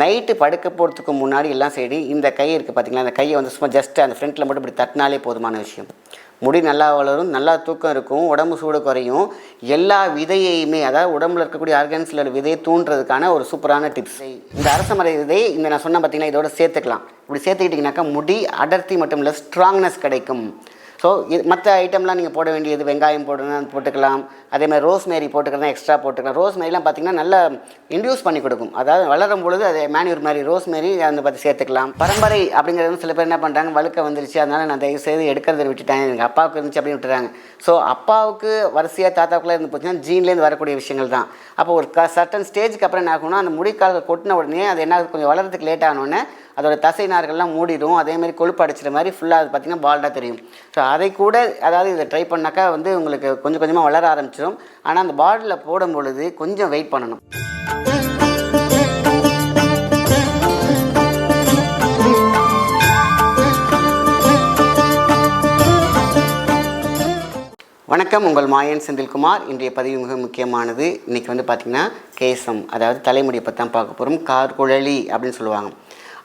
Night படுக்க போகிறதுக்கு முன்னாடி எல்லாம் சரி இந்த கை இருக்குது பார்த்தீங்களா அந்த கையை வந்து சும்மா ஜஸ்ட் அந்த ஃப்ரண்ட்டில் மட்டும் இப்படி தட்டினாலே போதுமான விஷயம். முடி நல்லா வளரும் நல்லா தூக்கம் இருக்கும் உடம்பு சூடு குறையும். எல்லா விதையையுமே அதாவது உடம்புல இருக்கக்கூடிய ஆர்கன்ஸில் விதையை தூண்டுறதுக்கான ஒரு சூப்பரான டிப்ஸ் இந்த அரச விதை இந்த நான் சொன்ன பார்த்தீங்கன்னா இதோட சேர்த்துக்கலாம். இப்படி சேர்த்துக்கிட்டிங்கனாக்கா முடி அடர்த்தி மட்டும் இல்லை ஸ்ட்ராங்னஸ் கிடைக்கும். ஸோ இது மற்ற ஐட்டம்லாம் நீங்கள் போட வேண்டியது வெங்காயம் போடணும் போட்டுக்கலாம். அதே மாதிரி ரோஸ்மேரி போட்டுக்கலாம் எக்ஸ்ட்ரா போட்டுக்கலாம். ரோஸ்மேரிலாம் பார்த்தீங்கன்னா நல்லா இன்டியூஸ் பண்ணி கொடுக்கும். அதாவது வளரும் பொழுது அது மேன்யூர் மாதிரி ரோஸ்மேரி அந்த பற்றி சேர்த்துக்கலாம். பரம்பரை அப்படிங்கிறது சில பேர் என்ன பண்ணுறாங்க வழுக்க வந்துருச்சு. அதனால் நான் தயவு செய்து எடுக்கிறத விட்டுட்டேன். எங்கள் அப்பாவுக்கு இருந்துச்சு அப்படின்னு விட்டுறாங்க. ஸோ அப்பாவுக்கு வரிசையாக தாத்தாக்குள்ளே இருந்து போச்சுன்னா ஜீன்லேருந்து வரக்கூடிய விஷயங்கள் தான். அப்போ ஒரு க சர்டன் ஸ்டேஜுக்கு அப்புறம் என்ன ஆகும்னா அந்த முடிக்கால்கள் கொட்டின உடனே அது என்ன கொஞ்சம் வளர்கிறதுக்கு லேட் ஆனோடனே அதோட தசை நார்கள்லாம் மூடிடும். அதேமாதிரி கொழுப்பு அடிச்சிற மாதிரி ஃபுல்லாக அது பார்த்திங்கன்னா பால்டாக தெரியும். ஸோ அதை கூட அதாவது இதை ட்ரை பண்ணாக்கா வந்து உங்களுக்கு கொஞ்சம் கொஞ்சமாக வளர ஆரம்பிச்சிடும் ஆனால் அந்த பாட்டிலில் போடும் பொழுது கொஞ்சம் வெயிட் பண்ணணும். வணக்கம் உங்கள் மாயன் செந்தில்குமார். இன்றைய பதிவு மிக முக்கியமானது. இன்றைக்கி வந்து பார்த்திங்கன்னா கேசம் அதாவது தலைமுடியை பற்றி தான் பார்க்க போகிறோம் கார்குழலி அப்படின்னு சொல்லுவாங்க.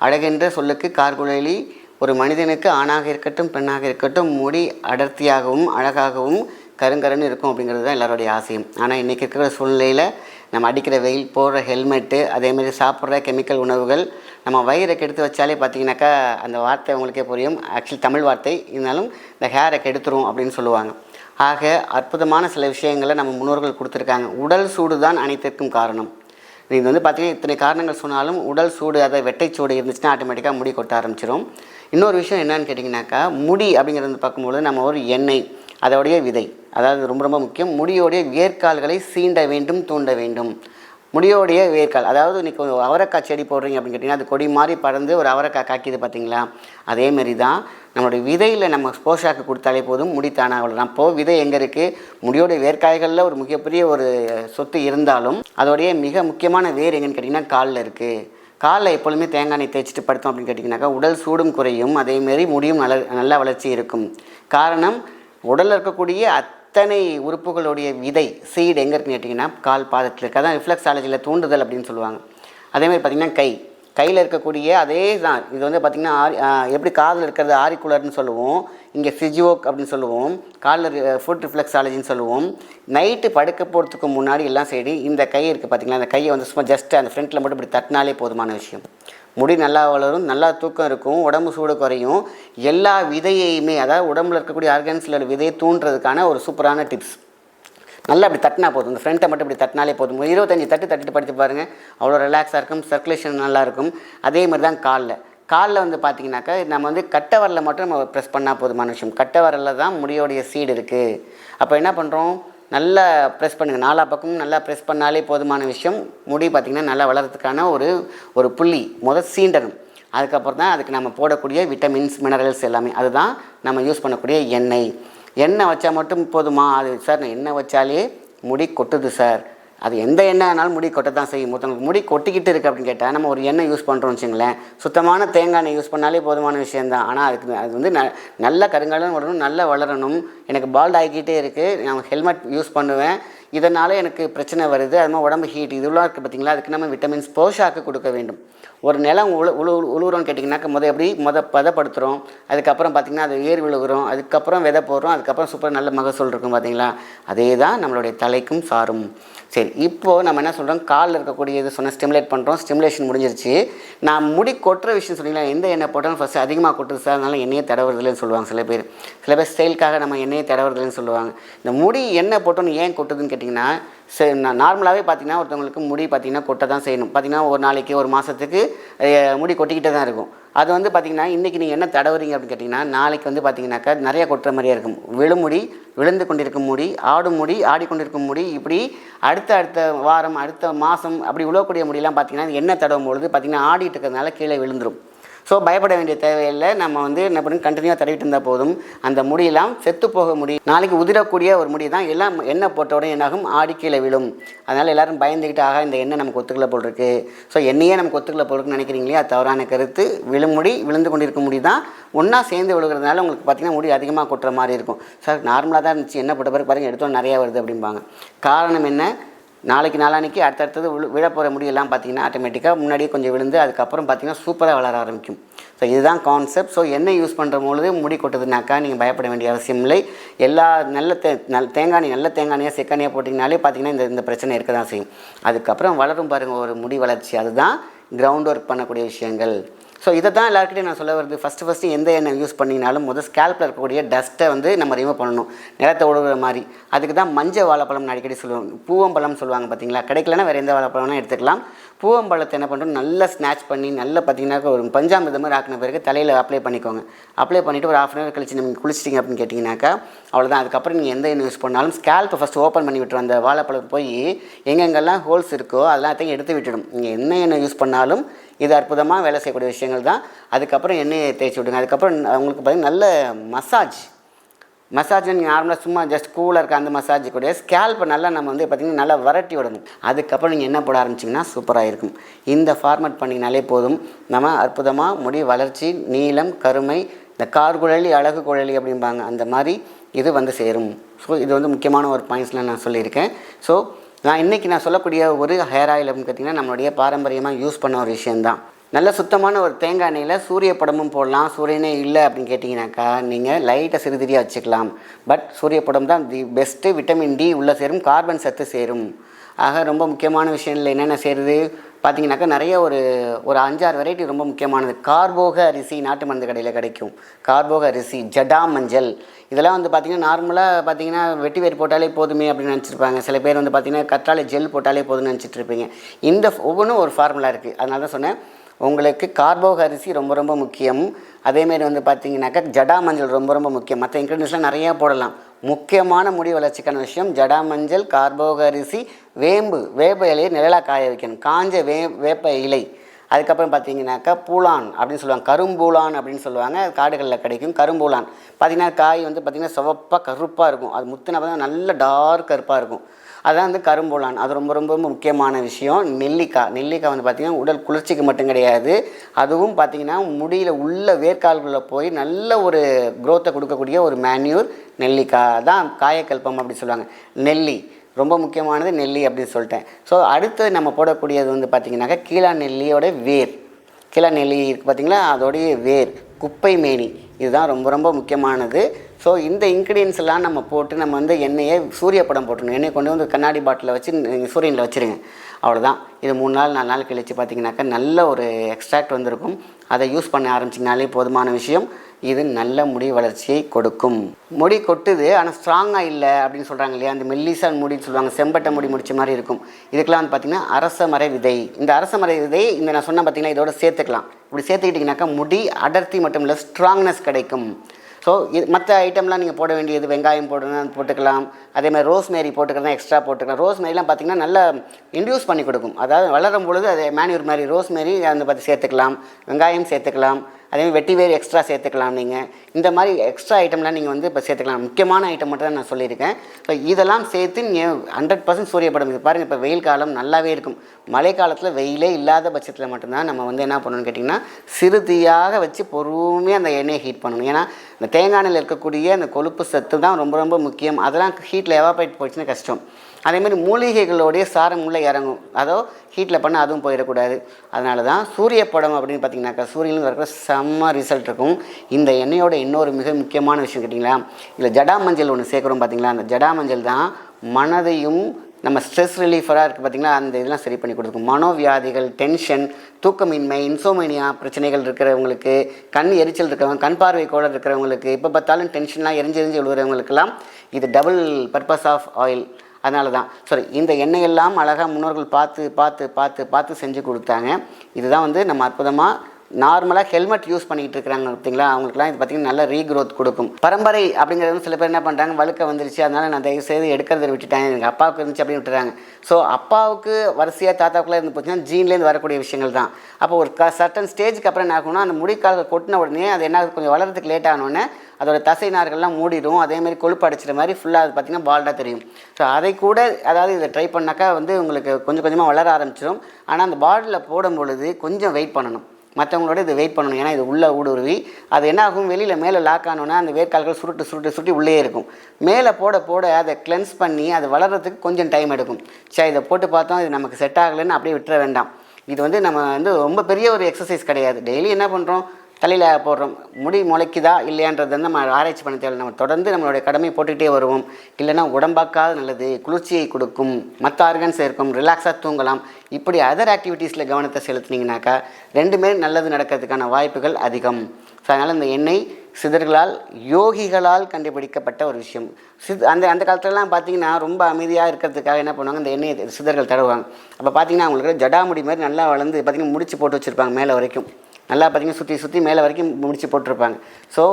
அழகென்ற சொல்லுக்கு கார்குழலி ஒரு மனிதனுக்கு ஆணாக இருக்கட்டும் பெண்ணாக இருக்கட்டும் முடி அடர்த்தியாகவும் அழகாகவும் கருங்கருன்னு இருக்கும் அப்படிங்கிறது தான் எல்லாருடைய ஆசையும். ஆனால் இன்றைக்கி இருக்கிற சூழ்நிலையில் நம்ம அடிக்கிற வெயில் போடுற ஹெல்மெட்டு அதேமாதிரி சாப்பிட்ற கெமிக்கல் உணவுகள் நம்ம வயிறை கெடுத்து வச்சாலே பார்த்தீங்கன்னாக்கா அந்த வார்த்தை உங்களுக்கே புரியும். ஆக்சுவலி தமிழ் வார்த்தை. இருந்தாலும் இந்த ஹேரை கெடுத்துரும் அப்படின்னு சொல்லுவாங்க. ஆக அற்புதமான சில விஷயங்களை நம்ம முன்னோர்கள் கொடுத்துருக்காங்க. உடல் சூடு தான் அனைத்திற்கும் காரணம். இது வந்து பார்த்திங்கன்னா இத்தனை காரணங்கள் சொன்னாலும் உடல் சூடு அதை வெட்டைச்சூடு இருந்துச்சுன்னா ஆட்டோமேட்டிக்காக முடி கொட்ட ஆரம்பிச்சிடும் இன்னொரு விஷயம் என்னன்னு கேட்டிங்கனாக்கா முடி அப்படிங்கிறது வந்து பார்க்கும்போது நம்ம ஒரு எண்ணெய் அதோடைய விதை. அதாவது ரொம்ப ரொம்ப முக்கியம் முடியோடைய வேர்க்கால்களை சீண்ட வேண்டும் தூண்ட வேண்டும். முடியோடைய வேர்க்கால் அதாவது இன்றைக்கி அவரைக்காய் செடி போடுறீங்க அப்படின்னு கேட்டிங்கன்னா அது கொடி மாதிரி பறந்து ஒரு அவரைக்காய் காய்க்குது பார்த்தீங்களா அதேமாரி தான் நம்மளுடைய விதையில் நம்ம போஷாக்கு கொடுத்தாலே போதும் முடி தானாக இப்போது விதை எங்கே இருக்குது முடியோடைய வேர்க்காய்களில் ஒரு மிகப்பெரிய ஒரு சொத்து இருந்தாலும் அதோடைய மிக முக்கியமான வேர் எங்கன்னு கேட்டிங்கன்னா காலில் இருக்குது காலில் எப்பொழுதுமே தேங்காய் எண்ணெய் தேய்ச்சிட்டு படுத்தோம் அப்படின்னு கேட்டிங்கனாக்கா உடல் சூடும் குறையும். அதேமாரி முடியும் நல்ல நல்ல வளர்ச்சி இருக்கும். காரணம் உடலில் இருக்கக்கூடிய அத் அத்தனை உறுப்புகளுடைய விதை சீடு எங்கே இருக்குன்னு கேட்டிங்கன்னா கால் பாதத்தில் இருக்குது அதான் ரிஃப்ளெக்ஸாலஜியில் தூண்டுதல் அப்படின்னு சொல்லுவாங்க. அதேமாதிரி பார்த்திங்கன்னா கை. கையில் இருக்கக்கூடிய அதே தான். இது வந்து பார்த்திங்கன்னா ஆரி எப்படி காதில் இருக்கிறது ஆரிக்குலர்னு சொல்லுவோம். இங்கே சிஜியோக் அப்படின்னு சொல்லுவோம். காலில் ஃபுட் ரிஃப்ளெக்ஸாலஜின்னு சொல்லுவோம். நைட்டு படுக்க போகிறதுக்கு முன்னாடி எல்லாம் சரி இந்த கை இருக்குது பார்த்திங்கன்னா அந்த கையை வந்து சும்மா ஜஸ்ட் அந்த ஃப்ரண்ட்டில் மட்டும் இப்படி தட்டினாலே போதுமான விஷயம். முடி நல்லா வளரும் நல்லா தூக்கம் இருக்கும் உடம்பு சூடு குறையும். எல்லா விதையையுமே அதாவது உடம்புல இருக்கக்கூடிய ஆர்கன்ஸில் விதையை தூண்டுறதுக்கான ஒரு சூப்பரான டிப்ஸ் நல்லா அப்படி தட்டினா போதும். இந்த ஃப்ரண்ட்டை மட்டும் இப்படி தட்டினாலே போதும். இருபத்தஞ்சி தட்டு தட்டிட்டு படித்து பாருங்கள் அவ்வளோ ரிலாக்ஸாக இருக்கும். சர்க்குலேஷன் நல்லாயிருக்கும் அதே மாதிரி தான் காலில். காலில் வந்து பார்த்தீங்கன்னாக்கா நம்ம வந்து கட்டை வரல மட்டும் நம்ம ப்ரெஸ் பண்ணால் போதுமான விஷயம் கட்டை வரலில் தான் முடியோடைய சீடு இருக்குது அப்போ என்ன பண்ணுறோம் நல்லா ப்ரெஸ் பண்ணுங்கள் நாலா பக்கமும் நல்லா ப்ரெஸ் பண்ணாலே போதுமான விஷயம். முடி பார்த்திங்கன்னா நல்லா வளர்கிறதுக்கான ஒரு ஒரு புள்ளி முதல் சீண்டணும். அதுக்கப்புறம் தான் அதுக்கு நம்ம போடக்கூடிய விட்டமின்ஸ் மினரல்ஸ் எல்லாமே. அதுதான் நம்ம யூஸ் பண்ணக்கூடிய எண்ணெய். எண்ணெய் வச்சால் மட்டும் போதுமா? அது சார் நான் எண்ணெய் வச்சாலே முடி கொட்டுது சார் அது எந்த எண்ணெய் ஆனாலும் முடி கொட்ட தான் செய்யும். ஒருத்தவங்களுக்கு முடி கொட்டிக்கிட்டு இருக்குது அப்படின்னு கேட்டால் நம்ம ஒரு எண்ணெய் யூஸ் பண்ணுறோம்னு வச்சுங்களேன் சுத்தமான தேங்காய் எண்ணெய் யூஸ் பண்ணாலே போதுமான விஷயந்தான் ஆனால் அதுக்கு அது வந்து ந நல்ல கருங்காலம் வரணும் நல்லா வளரணும். எனக்கு பால்ட் ஆகிக்கிட்டே இருக்குது நான் ஹெல்மெட் யூஸ் பண்ணுவேன். இதனால் எனக்கு பிரச்சனை வருது. அது மாதிரி உடம்பு ஹீட் இதெல்லாம் இருக்குது பார்த்திங்களா அதுக்கு நம்ம விட்டமின்ஸ் போஷாக்கு கொடுக்க வேண்டும். ஒரு நிலம் உழு உழு உழுவுறோம்னு கேட்டிங்கனாக்கா முத எப்படி? முத பதப்படுத்துகிறோம் அதுக்கப்புறம் பார்த்திங்கன்னா அது ஏர் விழுகுறோம். அதுக்கப்புறம் விதை போடுறோம். அதுக்கப்புறம் சூப்பர் நல்ல மகசூல் இருக்கும் பார்த்தீங்களா அதே தான் நம்மளுடைய தலைக்கும் சாரும். சரி இப்போது நம்ம என்ன சொல்கிறோம் காலில் இருக்கக்கூடிய இது சொன்ன ஸ்டிமுலேட் பண்ணுறோம் ஸ்டிமுலேஷன் முடிஞ்சிருச்சு. நான் முடி கொட்டுற விஷயம் சொன்னீங்களா? எந்த எண்ணெய் போட்டாலும் ஃபஸ்ட்டு அதிகமாக கொட்டுது சார் அதனால எண்ணெயை தடவுறதுலன்னு சொல்லுவாங்க சில பேர். சில பேர் ஸ்டைலுக்காக நம்ம எண்ணெயை தடவுறதுலன்னு சொல்லுவாங்க. இந்த முடி எண்ணெய் போட்டோன்னு ஏன் கொட்டுதுன்னு கேட்டிங்கன்னா சரி நான் நார்மலாகவே பார்த்தீங்கன்னா ஒருத்தவங்களுக்கு முடி பார்த்தீங்கன்னா கொட்ட தான் செய்யணும். பார்த்திங்கன்னா ஒரு நாளைக்கு ஒரு மாதத்துக்கு முடி கொட்டிக்கிட்டே தான் இருக்கும். அது வந்து பார்த்திங்கன்னா இன்றைக்கி நீங்கள் என்ன தடவுறீங்க அப்படின்னு கேட்டிங்கன்னா நாளைக்கு வந்து பார்த்தீங்கன்னாக்கா நிறைய கொட்டுற மாதிரியே இருக்கும். விழுமுடி விழுந்து கொண்டிருக்கும் முடி ஆடும் முடி ஆடிக்கொண்டிருக்கும் முடி இப்படி அடுத்த அடுத்த வாரம் அடுத்த மாதம் அப்படி விழக்கூடிய முடியெல்லாம் பார்த்தீங்கன்னா எண்ணெய் தடவும் பொழுது பார்த்தீங்கன்னா ஆடிட்டு இருக்கிறதுனால கீழே விழுந்துடும் ஸோ பயப்பட வேண்டிய தேவையில்லை. நம்ம வந்து என்ன பண்ணி கண்டினியூவாக தடவிட்டு இருந்தால் போதும். அந்த முடியெல்லாம் செத்து போக முடியும் நாளைக்கு உதிரக்கூடிய ஒரு முடி தான் எல்லாம் எண்ணெய் போட்ட உடனே என்னாகும்? ஆடி கீழே விழும். அதனால் எல்லாரும் பயந்துக்கிட்டு ஆக இந்த எண்ணெய் நமக்கு ஒத்துக்கல போல் இருக்கு. ஸோ எண்ணெயே நமக்கு ஒத்துக்கல போல் இருக்குன்னு நினைக்கிறீங்களே அது தவறான கருத்து. விழுமுடி விழுந்து கொண்டிருக்கும் முடி தான் ஒன்றா சேர்ந்து விழுகிறதுனால உங்களுக்கு பார்த்தீங்கன்னா முடி அதிகமாக கொட்டுற மாதிரி இருக்கும். சார் நார்மலாக தான் இருந்துச்சு. என்ன போட்ட பிறகு பாருங்கள் எடுத்தோம் நிறையா வருது அப்படிம்பாங்க. காரணம் என்ன? நாளைக்கு நாளானிக்கு அடுத்தடுத்தது விழு விழப்போகிற முடியெல்லாம் பார்த்திங்கன்னா ஆட்டோமேட்டிக்காக முன்னாடியே கொஞ்சம் விழுந்து அதுக்கப்புறம் பார்த்தீங்கன்னா சூப்பராக வளர ஆரம்பிக்கும். ஸோ இதுதான் கான்செப்ட் ஸோ எண்ணெய் யூஸ் பண்ணுற பொழுது முடி கொட்டுதுனாக்கா நீங்கள் பயப்பட வேண்டிய அவசியம் இல்லை. எல்லா நல்ல தே நல்ல தேங்காய் நல்ல தேங்காய் எண்ணெயை போட்டிங்கனாலே பார்த்திங்கன்னா இந்த இந்த பிரச்சனை இருக்க தான் செய்யும். அதுக்கப்புறம் வளரும் பாருங்கள் ஒரு முடி வளர்ச்சி. அதுதான் கிரவுண்ட் ஒர்க் பண்ணக்கூடிய விஷயங்கள். ஸோ இதை தான் எல்லாருக்கிட்டையும் நான் சொல்ல வருது. ஃபஸ்ட்டு ஃபஸ்ட்டு எந்த எண்ணெய் யூஸ் பண்ணினாலும் முதல் ஸ்கேல்பில் இருக்கக்கூடிய டஸ்ட்டை வந்து நம்ம ரிமூவ் பண்ணணும். நிலத்தை ஒழுகுற மாதிரி. அதுக்கு தான் மஞ்சள் வாழைப்பழம்னு அடிக்கடி சொல்லுவாங்க. பூவம்பழம் சொல்லுவாங்க பார்த்தீங்களா? கிடைக்கலன்னா வேறு எந்த வாழைப்பழம்னா எடுத்துக்கலாம். பூவம்பழத்தை என்ன பண்ணுறோம் நல்லா ஸ்நாச் பண்ணி நல்லா பார்த்தீங்கன்னா ஒரு பஞ்சாமிரதம் மாதிரி ஆக்கின பிறகு தலையில் அப்ளை பண்ணிக்கோங்க. அப்ளை பண்ணிவிட்டு ஒரு ஆஃப் அன் ஹவர் கழிச்சு நீங்கள் குளிச்சிட்டிங்க அப்படின்னு கேட்டிங்கனாக்கா அவ்வளோதான் அதுக்கப்புறம் நீங்கள் எந்த எண்ணெய் யூஸ் பண்ணாலும் ஸ்கேல்ப்பை ஃபஸ்ட்டு ஓப்பன் பண்ணி விட்டுரும். அந்த வாழைப்பழம் போய் எங்கெங்கெல்லாம் ஹோல்ஸ் இருக்கோ அதெல்லாத்தையும் எடுத்து விட்டுடும். நீங்கள் என்ன எண்ணெய் யூஸ் பண்ணாலும் இது அற்புதமாக வேலை செய்யக்கூடிய விஷயங்கள் தான். அதுக்கப்புறம் எண்ணெயை தேய்ச்சி விடுங்க. அதுக்கப்புறம் உங்களுக்கு பார்த்தீங்கன்னா நல்ல மசாஜ் மசாஜ் நீங்கள் நார்மலாக சும்மா ஜஸ்ட் கூலாக இருக்க அந்த மசாஜ் கூட ஸ்கேல்ப்பை நல்லா நம்ம வந்து பார்த்திங்கன்னா நல்லா வரட்டி விடணும். அதுக்கப்புறம் நீங்கள் என்ன போட ஆரம்பிச்சிங்கன்னா சூப்பராக இருக்கும். இந்த ஃபார்மேட் பண்ணிங்கனாலே போதும். நம்ம அற்புதமாக முடி வளர்ச்சி நீளம் கருமை இந்த கார் குழலி அழகு குழலி அப்படிம்பாங்க. அந்த மாதிரி இது வந்து சேரும். ஸோ இது வந்து முக்கியமான ஒரு பாயிண்ட்ஸில் நான் சொல்லியிருக்கேன். ஸோ நான் இன்றைக்கி நான் சொல்லக்கூடிய ஒரு ஹேர் ஆயில் அப்படின்னு பார்த்தீங்கன்னா நம்மளுடைய பாரம்பரியமாக யூஸ் பண்ண ஒரு விஷயந்தான் நல்ல சுத்தமான ஒரு தேங்காய் எண்ணெயில் சூரிய படமும் போடலாம். சூரியனே இல்லை அப்படின்னு கேட்டிங்கனாக்கா நீங்கள் லைட்டை சிறுதிரியாக வச்சுக்கலாம். பட் சூரிய படம் தான் தி பெஸ்ட்டு விட்டமின் டி உள்ளே சேரும் கார்பன் சத்து சேரும். ஆக ரொம்ப முக்கியமான விஷயங்கள் என்னென்ன சேருது? பார்த்தீங்கன்னாக்கா நிறைய ஒரு ஒரு அஞ்சாறு வெரைட்டி ரொம்ப முக்கியமானது. கார்போக அரிசி நாட்டு மருந்து கடையில் கிடைக்கும். கார்போக அரிசி ஜடா மஞ்சள். இதெல்லாம் வந்து பார்த்திங்கன்னா நார்மலாக பார்த்தீங்கன்னா வெட்டி வேர் போட்டாலே போதுமே அப்படின்னு நினச்சிருப்பாங்க. சில பேர் வந்து பார்த்திங்கன்னா கற்றாழை ஜெல் போட்டாலே போதும்னு நினச்சிட்டு இருப்பீங்க. இந்த ஒவ்வொன்றும் ஒரு ஃபார்முலா இருக்குது அதனால தான் சொன்னேன். உங்களுக்கு கார்போக அரிசி ரொம்ப ரொம்ப முக்கியம். அதேமாரி வந்து பார்த்தீங்கன்னாக்கா ஜடா மஞ்சள் ரொம்ப ரொம்ப முக்கியம். மற்ற இன்க்ரீடியன்ஸ்லாம் நிறையா போடலாம். முக்கியமான முடி வளர்ச்சிக்கான விஷயம் ஜடா மஞ்சள் கார்போக அரிசி வேம்பு வேப்ப இலையை நிழலாக காய வைக்கணும். காஞ்ச வே வேப்ப இலை. அதுக்கப்புறம் பார்த்தீங்கன்னாக்கா பூலான் அப்படின்னு சொல்லுவாங்க. கரும்பூலான் அப்படின்னு சொல்லுவாங்க. காடுகளில் கிடைக்கும். கரும்பூலான். பார்த்தீங்கன்னா காய் வந்து பார்த்திங்கன்னா சிவப்பாக கருப்பாக இருக்கும். அது முத்தின தான் நல்ல டார்க் கருப்பாக இருக்கும். அதான் வந்து கரும்புலான். அது ரொம்ப ரொம்ப முக்கியமான விஷயம். நெல்லிக்காய் நெல்லிக்காய் வந்து பார்த்திங்கன்னா உடல் குளிர்ச்சிக்கு மட்டும் கிடையாது. அதுவும் பார்த்திங்கன்னா முடியில் உள்ள வேர்க்கால்களில் போய் நல்ல ஒரு க்ரோத்தை கொடுக்கக்கூடிய ஒரு மேன்யூர் நெல்லிக்காய் தான் காயக்கல்பம் அப்படி சொல்லுவாங்க. நெல்லி. ரொம்ப முக்கியமானது நெல்லி அப்படின்னு சொல்லிட்டேன். ஸோ அடுத்து நம்ம போடக்கூடியது வந்து பார்த்திங்கனாக்கா கீழா நெல்லியோட வேர். கீழா நெல்லி இருக்குது பார்த்திங்களா அதோடைய வேர். குப்பை மேனி. இதுதான் ரொம்ப ரொம்ப முக்கியமானது. ஸோ இந்த இன்க்ரீடியன்ஸ்லாம் நம்ம போட்டு நம்ம வந்து எண்ணெயை சூரிய படம் போட்டுருணும் எண்ணெய் கொண்டு வந்து கண்ணாடி பாட்டிலில் வச்சு நீங்கள் சூரியனில் வச்சுருங்க. அவ்வளோதான் இது மூணு நாள் நாலு நாள் கழித்து பார்த்தீங்கன்னாக்கா நல்ல ஒரு எக்ஸ்ட்ராக்ட் வந்திருக்கும். அதை யூஸ் பண்ண ஆரம்பிச்சிங்கனாலே போதுமான விஷயம். இது நல்ல முடி வளர்ச்சியை கொடுக்கும். முடி கொட்டுது ஆனால் ஸ்ட்ராங்காக இல்லை அப்படின்னு சொல்கிறாங்க இல்லையா? அந்த மெல்லிசான் முடின்னு சொல்லுவாங்க செம்பட்டை முடி முடிச்ச மாதிரி இருக்கும். இதுக்கெல்லாம் வந்து பார்த்திங்கன்னா அரச மரை விதை. இந்த அரச மரை விதை இந்த நான் சொன்ன பார்த்தீங்கன்னா இதோட சேர்த்துக்கலாம். இப்படி சேர்த்துக்கிட்டிங்கனாக்கா முடி அடர்த்தி மட்டும் இல்லை ஸ்ட்ராங்னஸ் கிடைக்கும். ஸோ இது மற்ற ஐட்டம்லாம் நீங்கள் போட வேண்டியது வெங்காயம் போடணும் போட்டுக்கலாம். அதே மாதிரி ரோஸ்மேரி போட்டுக்கலாம் எக்ஸ்ட்ரா போட்டுக்கலாம். ரோஸ்மேரிலாம் பார்த்தீங்கன்னா நல்லா இன்டியூஸ் பண்ணி கொடுக்கும். அதாவது வளரும் பொழுது அது மேன்யூர் மாதிரி ரோஸ்மேரி அந்த பார்த்து சேர்த்துக்கலாம். வெங்காயம் சேர்த்துக்கலாம். அதேமாதிரி வெட்டி வேறு எக்ஸ்ட்ரா சேர்த்துக்கலாம் நீங்கள் இந்த மாதிரி எக்ஸ்ட்ரா ஐட்டம்லாம் நீங்கள் வந்து இப்போ சேர்த்துக்கலாம். முக்கியமான ஐட்டம் மட்டும் தான் நான் சொல்லியிருக்கேன். இப்போ இதெல்லாம் சேர்த்து நீங்கள் ஹண்ட்ரட் பர்சன்ட் சூரிய இது பாருங்கள் இப்போ வெயில் காலம் நல்லாவே இருக்கும். மழை காலத்தில் வெயிலே இல்லாத பட்சத்தில் மட்டும்தான் நம்ம வந்து என்ன பண்ணணும்னு கேட்டிங்கன்னா சிறுதியாக வச்சு பொறுமையாக அந்த எண்ணெயை ஹீட் பண்ணணும். ஏன்னா இந்த தேங்காய் எண்ணெயில் இருக்கக்கூடிய அந்த கொழுப்பு சத்து தான் ரொம்ப ரொம்ப முக்கியம். அதெல்லாம் ஹீட்டில் எவாபரேட் போயிடுச்சுன்னா கஷ்டம். அதேமாதிரி மூலிகைகளுடைய சாரம் உள்ளே இறங்கும். அதோ ஹீட்டில் பண்ண அதுவும் போயிடக்கூடாது. அதனால தான் சூரிய படம் அப்படின்னு பார்த்தீங்கன்னாக்கா சூரியனில் இருக்கிற செம்ம ரிசல்ட் இருக்கும். இந்த எண்ணெயோட இன்னொரு மிக முக்கியமான விஷயம் கேட்டிங்களா? இல்லை ஜடா மஞ்சள் ஒன்று சேர்க்குறோம் பார்த்தீங்களா? அந்த ஜடா மஞ்சள் தான் மனதையும் நம்ம ஸ்ட்ரெஸ் ரிலீஃபராக இருக்குது பார்த்திங்கன்னா அந்த இதெல்லாம் சரி பண்ணி கொடுக்கும். மனோவியாதிகள் டென்ஷன் தூக்கமின்மை இன்சோமேனியா பிரச்சனைகள் இருக்கிறவங்களுக்கு கண் எரிச்சல் இருக்கிறவங்க கண் பார்வை கோளர் இருக்கிறவங்களுக்கு இப்போ பார்த்தாலும் டென்ஷன்லாம் எரிஞ்சு எரிஞ்சு விழுகிறவங்களுக்கெல்லாம் இது டபுள் பர்பஸ் ஆஃப் ஆயில் அதனால தான் சாரி இந்த எண்ணெயெல்லாம் அழகாக முன்னோர்கள் பார்த்து பார்த்து பார்த்து பார்த்து செஞ்சு கொடுத்தாங்க. இதுதான் வந்து நம்ம அற்புதமாக நார்மலாக ஹெல்மெட் யூஸ் பண்ணிக்கிட்டு இருக்கிறாங்க பார்த்தீங்களா? அவங்களுக்குலாம் இது பார்த்திங்கன்னா நல்ல ரீக்ரோத் கொடுக்கும். பரம்பரை அப்படிங்கிறது வந்து சில பேர் என்ன பண்ணுறாங்க வழுக்க வந்துருச்சு. அதனால் நான் தயவு செய்து எடுக்கிறத விட்டுட்டேன். எங்கள் அப்பாவுக்கு இருந்துச்சு அப்படின்னு விட்டுறாங்க. ஸோ அப்பாவுக்கு வரிசையாக தாத்தாவுக்குலாம் இருந்து போச்சுன்னா ஜீன்லேருந்து வரக்கூடிய விஷயங்கள் தான். அப்போ ஒரு க சர்டன் ஸ்டேஜுக்கு அப்புறம் என்ன ஆகும்னா அந்த முடிக்கால்கள் கொட்டின உடனே அது என்ன கொஞ்சம் வளர்றதுக்கு லேட் ஆனோடனே அதோட தசை நார்கள்லாம் மூடிடும். அதேமாதிரி கொழுப்பு அடிச்சிட்ட மாதிரி ஃபுல்லாக அது பார்த்திங்கன்னா பால்டாக தெரியும். ஸோ அதை கூட அதாவது இதை ட்ரை பண்ணாக்கா வந்து உங்களுக்கு கொஞ்சம் கொஞ்சமாக வளர ஆரம்பிச்சிடும் ஆனால் அந்த பாட்டில் போடும் பொழுது கொஞ்சம் வெயிட் பண்ணணும். மற்றவங்களோட இது வெயிட் பண்ணணும். ஏன்னா இது உள்ளே ஊடுருவி. அது என்ன ஆகும்? வெளியில் மேலே லாக் ஆனோன்னா அந்த வேர்க்கால்கள் சுருட்டு சுருட்டு சுருட்டி உள்ளே இருக்கும். மேலே போட போட அதை கிளென்ஸ் பண்ணி அது வளர்கிறதுக்கு கொஞ்சம் டைம் எடுக்கும். சரி இதை போட்டு பார்த்தோம் இது நமக்கு செட் ஆகலைன்னு அப்படியே விட்டுற வேண்டாம். இது வந்து நம்ம வந்து ரொம்ப பெரிய ஒரு எக்ஸசைஸ் கிடையாது. டெய்லி என்ன பண்ணுறோம் தலையில் போடுறோம் முடி முளைக்குதா இல்லையான்றது வந்து நம்ம ஆராய்ச்சி பண்ண தேவை நம்ம தொடர்ந்து நம்மளுடைய கடமை போட்டுக்கிட்டே வருவோம். இல்லைன்னா உடம்பாக்காத நல்லது குளிர்ச்சியை கொடுக்கும் மற்ற ஆர்கன்ஸ் இருக்கும் ரிலாக்ஸாக தூங்கலாம். இப்படி அதர் ஆக்டிவிட்டீஸில் கவனத்தை செலுத்துனீங்கனாக்கா ரெண்டுமே நல்லது நடக்கிறதுக்கான வாய்ப்புகள் அதிகம். ஸோ அதனால் இந்த எண்ணெய் சிதர்களால் யோகிகளால் கண்டுபிடிக்கப்பட்ட ஒரு விஷயம். சித் அந்த அந்த காலத்துலலாம் பார்த்தீங்கன்னா ரொம்ப அமைதியாக இருக்கிறதுக்காக என்ன பண்ணுவாங்க? இந்த எண்ணெய் சிதர்கள் தடவுவாங்க. அப்போ பார்த்தீங்கன்னா அவங்களுக்கு ஜடாமுடி மாதிரி நல்லா வளர்ந்து பார்த்திங்கன்னா முடிச்சு போட்டு வச்சுருப்பாங்க மேலே வரைக்கும். நல்லா பார்த்தீங்கன்னா சுற்றி சுற்றி மேலே வரைக்கும் முடிச்சு போட்டிருப்பாங்க. ஸோ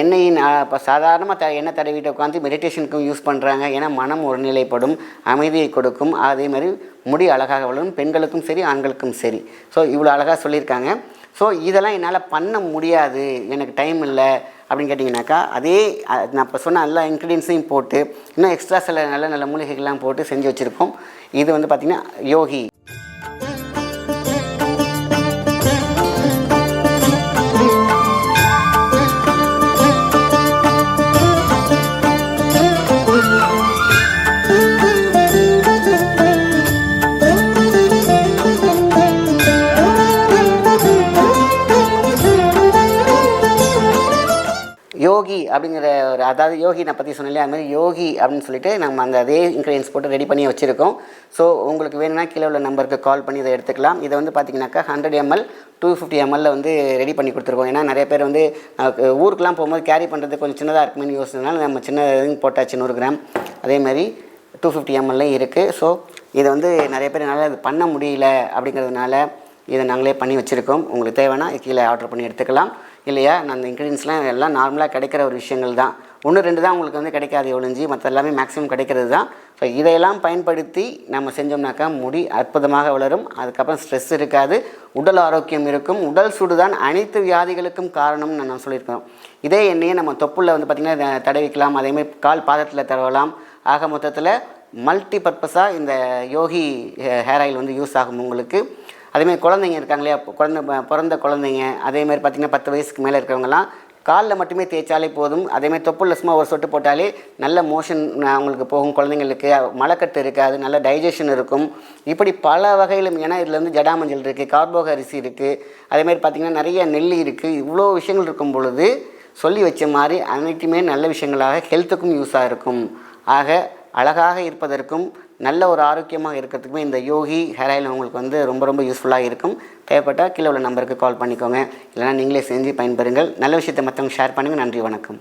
எண்ணெயின் இப்போ சாதாரணமாக த எண்ணெய் தடவிட்டு உட்காந்து மெடிடேஷனுக்கும் யூஸ் பண்ணுறாங்க ஏன்னா மனம் ஒருநிலைப்படும் அமைதியை கொடுக்கும். அதே மாதிரி முடி அழகாக வளரும். பெண்களுக்கும் சரி ஆண்களுக்கும் சரி. ஸோ இவ்வளோ அழகாக சொல்லியிருக்காங்க. ஸோ இதெல்லாம் என்னால் பண்ண முடியாது. எனக்கு டைம் இல்லை. அப்படின்னு கேட்டிங்கனாக்கா அதே நான் இப்போ சொன்ன எல்லா இன்க்ரீடியன்ஸையும் போட்டு இன்னும் எக்ஸ்ட்ரா சில நல்ல நல்ல மூலிகைகள்லாம் போட்டு செஞ்சு வச்சுருக்கோம் இது வந்து பார்த்திங்கன்னா யோகி. அதாவது யோகி நான் பற்றி சொன்னேன் அது மாதிரி யோகி அப்படின்னு சொல்லிட்டு நம்ம அந்த அதே இன்க்ரீடியன்ஸ் போட்டு ரெடி பண்ணி வச்சுருக்கோம். ஸோ உங்களுக்கு வேணும்னா கீழே உள்ள நம்பருக்கு கால் பண்ணி இதை எடுத்துக்கலாம். இதை வந்து பார்த்திங்கனாக்கா ஹண்ட்ரட் எம்எல் டூ ஃபிஃப்டி எம்எல்ல வந்து ரெடி பண்ணி கொடுத்துருக்கோம். ஏன்னா நிறைய பேர் வந்து ஊருக்கெலாம் ஊருக்குலாம் போகும்போது கேரி பண்ணுறது கொஞ்சம் சின்னதாக இருக்குமேனு யோசிச்சதுனால நம்ம சின்ன இது போட்டாச்சு நூறு கிராம். அதே மாதிரி டூ ஃபிஃப்டி எம்எல்லையும் இருக்குது ஸோ இதை வந்து நிறைய பேர் என்னால் இது பண்ண முடியல அப்படிங்கிறதுனால இதை நாங்களே பண்ணி வச்சுருக்கோம். உங்களுக்கு தேவைன்னா கீழே ஆர்டர் பண்ணி எடுத்துக்கலாம். இல்லையா? நான் அந்த இன்க்ரீடியன்ஸ்லாம் எல்லாம் நார்மலாக கிடைக்கிற ஒரு விஷயங்கள் தான். ஒன்று ரெண்டு தான் உங்களுக்கு வந்து கிடைக்காது ஒழிஞ்சு மற்ற எல்லாமே மேக்ஸிமம் கிடைக்கிறது தான். ஸோ இதையெல்லாம் பயன்படுத்தி நம்ம செஞ்சோம்னாக்கா முடி அற்புதமாக வளரும். அதுக்கப்புறம் ஸ்ட்ரெஸ் இருக்காது உடல் ஆரோக்கியம் இருக்கும். உடல் சூடு தான் அனைத்து வியாதிகளுக்கும் காரணம்னு நான் சொல்லியிருக்கோம் இதே எண்ணெயை நம்ம தொப்புளில் வந்து பார்த்திங்கன்னா தடவிக்கலாம். அதேமாதிரி கால் பாதத்தில் தடவலாம். ஆக மொத்தத்தில் மல்டி பர்பஸாக இந்த யோகி ஹேர் ஆயில் வந்து யூஸ் ஆகும் உங்களுக்கு. அதேமாதிரி குழந்தைங்க இருக்காங்க இல்லையா? குழந்தை பிறந்த குழந்தைங்க. அதேமாதிரி பார்த்திங்கன்னா பத்து வயசுக்கு மேலே இருக்கிறவங்கலாம் காலில் மட்டுமே தேய்ச்சாலே போதும். அதேமாதிரி தொப்புள்ள சும்மா ஒரு சொட்டு போட்டாலே நல்ல மோஷன் அவங்களுக்கு போகும். குழந்தைங்களுக்கு மலக்கட்டு இருக்காது நல்ல டைஜஷன் இருக்கும். இப்படி பல வகையிலும் ஏன்னா இதில் வந்து ஜடாமஞ்சள் இருக்குது கார்போக அரிசி இருக்குது அதேமாதிரி பார்த்திங்கன்னா நிறைய நெல்லி இருக்குது இவ்வளோ விஷயங்கள் இருக்கும் பொழுது சொல்லி வச்ச மாதிரி அனைத்துமே நல்ல விஷயங்களாக ஹெல்த்துக்கும் யூஸாக இருக்கும். ஆக அழகாக இருப்பதற்கும் நல்ல ஒரு ஆரோக்கியமாக இருக்கிறதுக்குமே இந்த யோகி ஹேர் ஆயில் உங்களுக்கு வந்து ரொம்ப ரொம்ப யூஸ்ஃபுல்லாக இருக்கும். தேவைப்பட்டால் கீழே உள்ள நம்பருக்கு கால் பண்ணிக்கோங்க. இல்லைனா நீங்களே செஞ்சு பயன்பெறுங்கள். நல்ல விஷயத்தை மற்றவங்க ஷேர் பண்ணுங்கள் நன்றி வணக்கம்.